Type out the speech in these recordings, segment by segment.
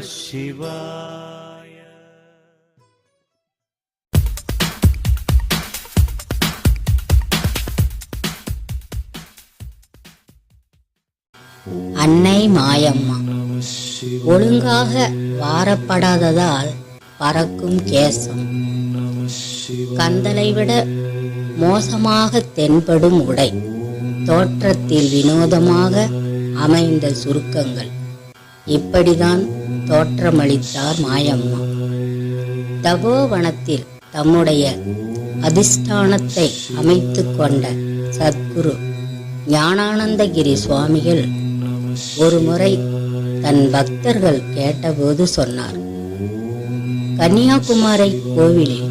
சிவாய. அன்னை மாயம்மா ஒழுங்காக வாரப்படாததால் பறக்கும் கேசம். கந்தலை விட மோசமாக தென்படும் உடை. தோற்றத்தில் வினோதமாக அமைந்த சுருக்கங்கள். இப்படிதான் தோற்றமளித்தார் மாயம்மா. தபோவனத்தில் தம்முடைய அதிஷ்டானத்தை அமைத்து கொண்ட சத்குரு ஞானானந்தகிரி சுவாமிகள் ஒருமுறை தன் பக்தர்கள் கேட்டபோது சொன்னார் கன்னியாகுமரி கோவிலில்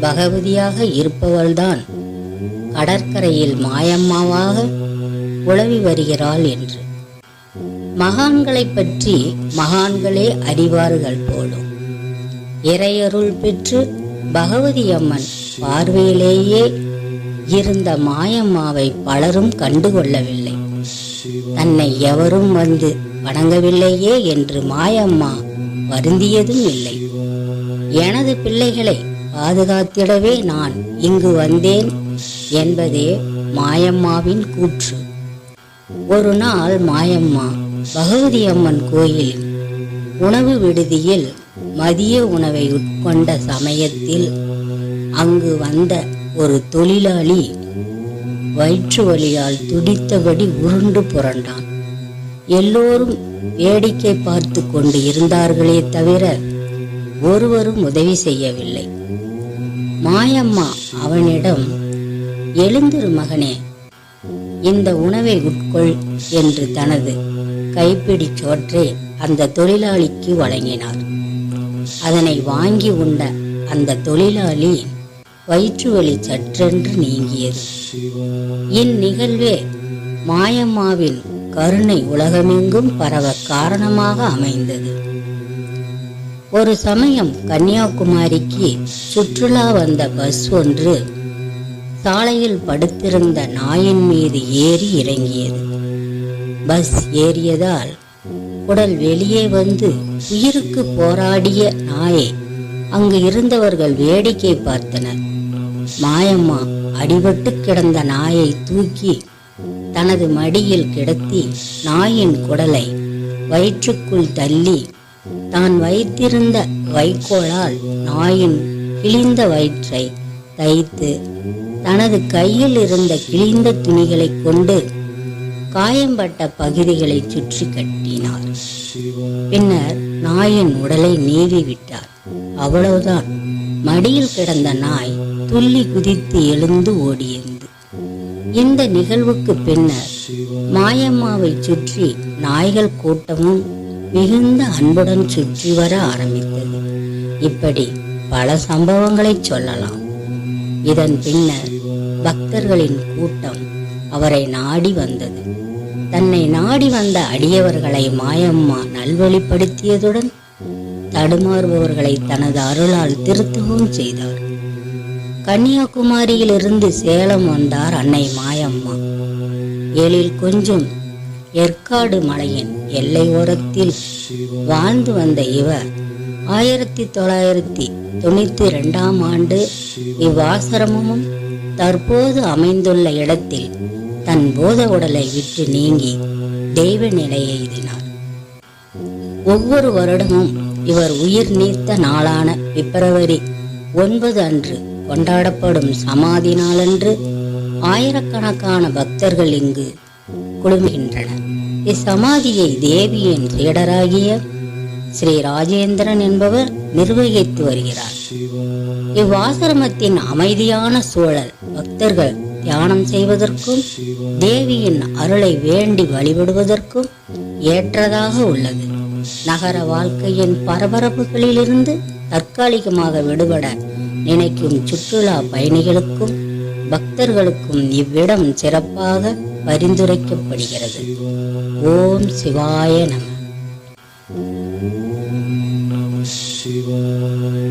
பகவதியாக இருப்பவள்தான் கடற்கரையில் மாயம்மாவாக உழவி வருகிறாள் என்று. மகான்களைப் பற்றி மகான்களே அறிவார்கள் போலும். இறையருள் பெற்று பகவதி அம்மன் பார்வையிலேயே இருந்த மாயம்மாவை பலரும் கண்டுகொள்ளவில்லை. தன்னை எவரும் வந்து வணங்கவில்லையே என்று மாயம்மா வருந்தியதும் இல்லை. எனது பிள்ளைகளை பாதுகாத்திடவே நான் இங்கு வந்தேன் என்பதே மாயம்மாவின் கூற்று. ஒரு நாள் மாயம்மா பகவதி அம்மன் கோயில் உணவு விடுதியில் மதிய உணவை உட்கொண்ட சமயத்தில் அங்கு வந்த ஒரு தொழிலாளி வயிற்று வலியால் துடித்தபடி உருண்டு புரண்டான். எல்லோரும் வேடிக்கை பார்த்து கொண்டு இருந்தார்களே தவிர ஒருவரும் உதவி செய்யவில்லை. மாயம்மா அவனிடம் எழுந்திரு மகனே இந்த உணவை உட்கொள் என்று தனது கைப்பிடி சோற்றை அந்த தொழிலாளிக்கு வழங்கினார். அதனை வாங்கி உண்ட அந்த தொழிலாளி வயிற்று வலி சற்றென்று நீங்கியது. இந்நிகழ்வே மாயம்மாவின் கருணை உலகமெங்கும் பரவ காரணமாக அமைந்தது. ஒரு சமயம் கன்னியாகுமரிக்கு சுற்றுலா வந்த பஸ் ஒன்று சாலையில் படுத்திருந்த நாயின் மீது ஏறி இறங்கியது. பஸ் ஏறியதால் உடல் வெளியே வந்து உயிருக்கு போராடிய நாயை அங்கு இருந்தவர்கள் வேடிக்கை பார்த்தனர். மாயம்மா அடிபட்டு கிடந்த நாயை தூக்கி தனது மடியில் கிடத்தி நாயின் குடலை வயிற்றுக்குள் தள்ளி தான் வைத்திருந்த வைக்கோலால் நாயின் கிழிந்த வயிற்றை தைத்து தனது கையில் இருந்த கிழிந்த துணிகளை கொண்டு காயம்பட்ட பகுதிகளை சுற்றி கட்டினார். பின்னர் நாயின் உடலை நீவி விட்டார். அவ்வளவுதான். மடியில் கிடந்த நாய் துள்ளி குதித்து எழுந்து ஓடியது. இந்த நிகழ்வுக்கு பின்னர் மாயம்மாவை சுற்றி நாய்கள் கூட்டமும் மிகுந்த அன்புடன் சுற்றி வர ஆரம்பித்தது. இப்படி பல சம்பவங்களை சொல்லலாம். இதன் பின்னர் பக்தர்களின் கூட்டம் அவரை நாடி வந்தது. தன்னை நாடி வந்த அடியவர்களை மாயம்மா நல்வழிப்படுத்தியதுடன் தடுமாறுபவர்களை தனது அருளால் திருத்தவும் செய்தார். கன்னியாகுமரியிலிருந்து சேலம் வந்தார் அன்னை மாயம்மா. எழில் கொஞ்சம் ஏற்காடு மலையின் எல்லை ஓரத்தில் வாழ்ந்து வந்த இவர் ஆயிரத்தி தொள்ளாயிரத்தி தொண்ணூத்தி ரெண்டாம் ஆண்டு இவ்வாசிரமமும் தற்போது அமைந்துள்ள இடத்தில் தன் போத உடலை விட்டு நீங்கி தெய்வ நிலையை எய்தினார். ஒவ்வொரு வருடமும் இவர் உயிர் நீத்த நாளான பிப்ரவரி ஒன்பது அன்று கொண்டாடப்படும் சமாதி நாளன்று ஆயிரக்கணக்கான பக்தர்கள் இங்கு குழுமுகின்றனர். இச்சமாதியை தேவியின் சீடராகிய ஸ்ரீ ராஜேந்திரன் என்பவர் நிர்வகித்து வருகிறார். இவ்வாசிரமத்தின் அமைதியான சூழல் பக்தர்கள் தியானம் செய்வதற்கும் தேவியின் அருளை வேண்டி வழிபடுவதற்கும் ஏற்றதாக உள்ளது. நகர வாழ்க்கையின் பரபரப்புகளிலிருந்து தற்காலிகமாக விடுபட நினைக்கும் சுற்றுலா பயணிகளுக்கும் பக்தர்களுக்கும் இவ்விடம் சிறப்பாக பரிந்துரைக்கப்படுகிறது. ஓம் சிவாய நம. ஓம் நம சிவாய